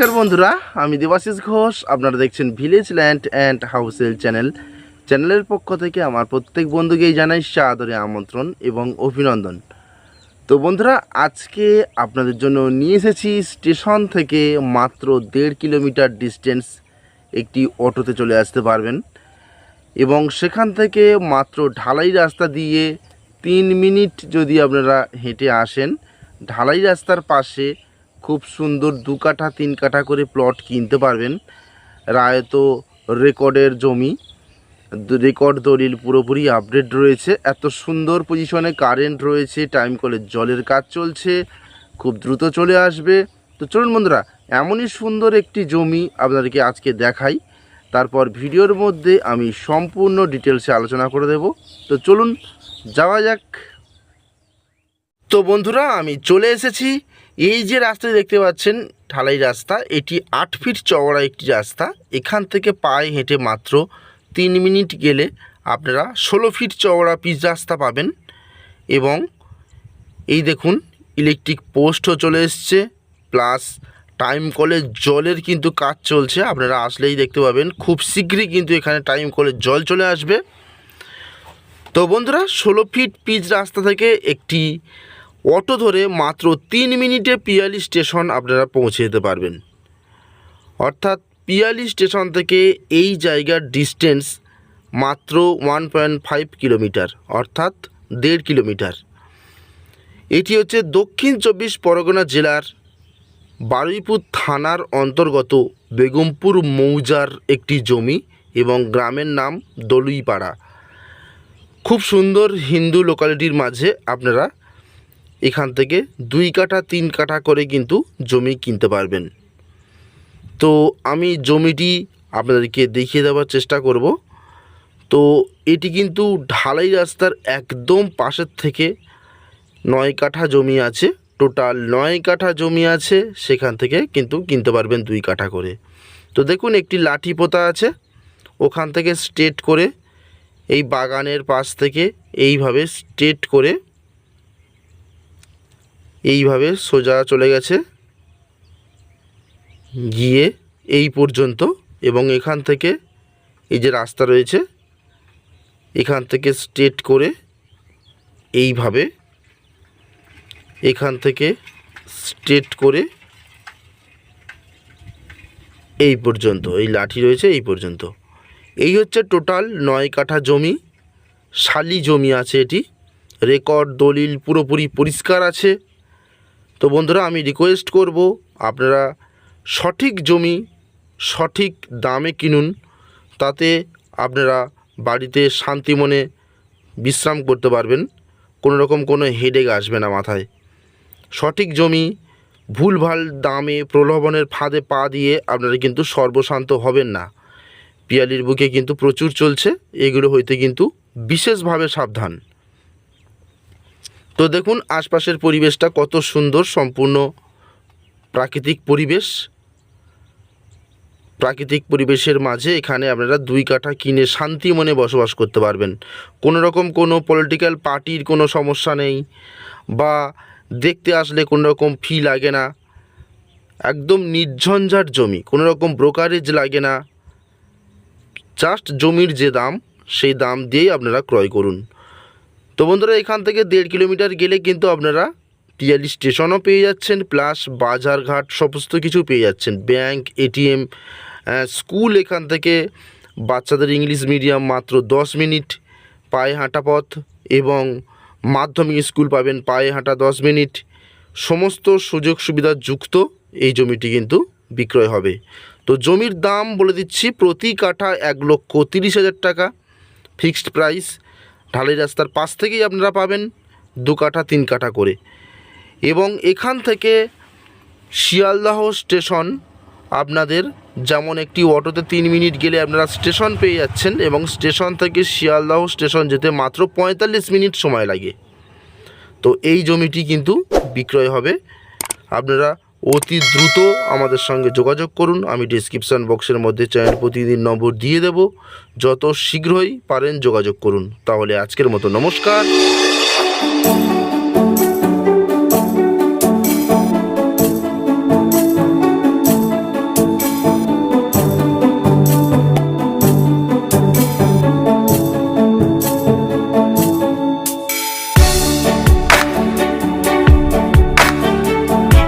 নমস্কার বন্ধুরা, আমি দেবাশিস ঘোষ। আপনারা দেখছেন ভিলেজ ল্যান্ড অ্যান্ড হাউসেল চ্যানেল চ্যানেলের পক্ষ থেকে আমার প্রত্যেক বন্ধুকেই জানাই সাদরে আমন্ত্রণ এবং অভিনন্দন। তো বন্ধুরা, আজকে আপনাদের জন্য নিয়ে এসেছি স্টেশন থেকে মাত্র দেড় কিলোমিটার ডিস্টেন্স একটি অটোতে চলে আসতে পারবেন এবং সেখান থেকে মাত্র ঢালাই রাস্তা দিয়ে তিন মিনিট যদি আপনারা হেঁটে আসেন, ঢালাই রাস্তার পাশে খুব সুন্দর দু কাঠা, তিন কাঠা করে প্লট কিনতে পারবেন। রায়ত রেকর্ডের জমি। রেকর্ড দলিল পুরোপুরি আপডেট রয়েছে। এত সুন্দর পজিশনে কারেন্ট রয়েছে টাইম কলের জলের কাজ চলছে, খুব দ্রুত চলে আসবে। তো চলুন বন্ধুরা, এমনই সুন্দর একটি জমি আপনাদেরকে আজকে দেখাই। তারপর ভিডিওর মধ্যে আমি সম্পূর্ণ ডিটেলসে আলোচনা করে দেব। তো চলুন, যাওয়া যাক। তো বন্ধুরা, আমি চলে এসেছি। এই যে রাস্তাটি দেখতে পাচ্ছেন, ঢালাই রাস্তা, এটি আট ফিট চওড়া একটি রাস্তা। এখান থেকে পায়ে হেঁটে মাত্র তিন মিনিট গেলে আপনারা ষোলো ফিট চওড়া পিচ রাস্তা পাবেন এবং এই দেখুন, ইলেকট্রিক পোস্টও চলে এসছে, প্লাস টাইম কলের জলের কিন্তু কাজ চলছে। আপনারা আসলেই দেখতে পাবেন, খুব শীঘ্রই কিন্তু এখানে টাইম কলের জল চলে আসবে। তো বন্ধুরা, ষোলো ফিট পিচ রাস্তা থেকে একটি অটো ধরে মাত্র তিন মিনিটে পিয়ালি স্টেশন আপনারা পৌঁছে যেতে পারবেন। অর্থাৎ পিয়ালি স্টেশন থেকে এই জায়গার ডিস্টেন্স মাত্র ওয়ান পয়েন্ট ফাইভ কিলোমিটার, অর্থাৎ দেড় কিলোমিটার। এটি হচ্ছে দক্ষিণ চব্বিশ পরগনা জেলার বারুইপুর থানার অন্তর্গত বেগমপুর মৌজার একটি জমি এবং গ্রামের নাম দলুইপাড়া। খুব সুন্দর হিন্দু লোকালিটির মাঝে আপনারা এখান থেকে দুই কাঠা, তিন কাঠা করে কিন্তু জমি কিনতে পারবেন। তো আমি জমিটি আপনাদেরকে দেখিয়ে দেওয়ার চেষ্টা করব। তো এটি কিন্তু ঢালাই রাস্তার একদম পাশের থেকে নয় কাঠা জমি আছে। টোটাল নয় কাঠা জমি আছে, সেখান থেকে কিন্তু কিনতে পারবেন দুই কাঠা করে। তো দেখুন, একটি লাঠি পোতা আছে। ওখান থেকে স্ট্রেট করে এই বাগানের পাশ থেকে এইভাবে স্ট্রেট করে এইভাবে সোজা চলে গেছে। গিয়ে এই পর্যন্ত এবং এখান থেকে এই যে রাস্তা রয়েছে, এখান থেকে স্ট্রেট করে এইভাবে এখান থেকে স্ট্রেট করে এই পর্যন্ত, এই লাঠি রয়েছে এই পর্যন্ত। এই হচ্ছে টোটাল নয় কাঠা জমি, শালি জমি আছে এটি। রেকর্ড দলিল পুরোপুরি পরিষ্কার আছে। তো বন্ধুরা, আমি রিকোয়েস্ট করব আপনারা সঠিক জমি সঠিক দামে কিনুন, তাতে আপনারা বাড়িতে শান্তি মনে বিশ্রাম করতে পারবেন, কোনো রকম কোনো হেডেক আসবে না মাথায়। সঠিক জমি ভুলভাল দামে, প্রলোভনের ফাঁদে পা দিয়ে আপনারা কিন্তু সর্বশান্ত হবেন না। পিয়ালির বুকে কিন্তু প্রচুর চলছে, এগুলো হইতে কিন্তু বিশেষভাবে সাবধান। তো দেখুন, আশপাশের পরিবেশটা কত সুন্দর, সম্পূর্ণ প্রাকৃতিক পরিবেশ। প্রাকৃতিক পরিবেশের মাঝে এখানে আপনারা দুই কাঠা কিনে শান্তি মনে বসবাস করতে পারবেন। কোনো রকম কোনো পলিটিক্যাল পার্টির কোনো সমস্যা নেই বা দেখতে আসলে কোনো রকম ফি লাগে না। একদম নির্ঝঞ্ঝাট জমি, কোনো রকম ব্রোকারেজ লাগে না। জাস্ট জমির যে দাম, সেই দাম দিয়েই আপনারা ক্রয় করুন। তো বন্ধুরা, এখান থেকে দেড় কিলোমিটার গেলে কিন্তু আপনারা টিয়ালি স্টেশনও পেয়ে যাচ্ছেন, প্লাস বাজারঘাট সমস্ত কিছু পেয়ে যাচ্ছেন। ব্যাংক এটিএম স্কুল এখান থেকে বাচ্চাদের ইংলিশ মিডিয়াম মাত্র দশ মিনিট পায়ে হাঁটা পথ এবং মাধ্যমিক স্কুল পাবেন পায়ে হাঁটা দশ মিনিট। সমস্ত সুযোগ সুবিধা যুক্ত এই জমিটি কিন্তু বিক্রয় হবে। তো জমির দাম বলে দিচ্ছি, প্রতি কাঠা এক লক্ষ তিরিশ হাজার টাকা, ফিক্সড প্রাইস ঢালাই রাস্তার পাশ থেকেই আপনারা পাবেন দু কাঠা, তিন কাঠা করে। এবং এখান থেকে শিয়ালদাহ স্টেশন আপনাদের যেমন একটি অটোতে তিন মিনিট গেলে আপনারা স্টেশন পেয়ে যাচ্ছেন এবং স্টেশন থেকে শিয়ালদাহ স্টেশন যেতে মাত্র পঁয়তাল্লিশ মিনিট সময় লাগে। তো এই জমিটি কিন্তু বিক্রয় হবে। আপনারা অতি দ্রুত আমাদের সঙ্গে যোগাযোগ করুন। আমি ডিসক্রিপশান বক্সের মধ্যে চ্যানেল প্রতিদিন নম্বর দিয়ে দেব। যত শীঘ্রই পারেন যোগাযোগ করুন। তাহলে আজকের মতো নমস্কার।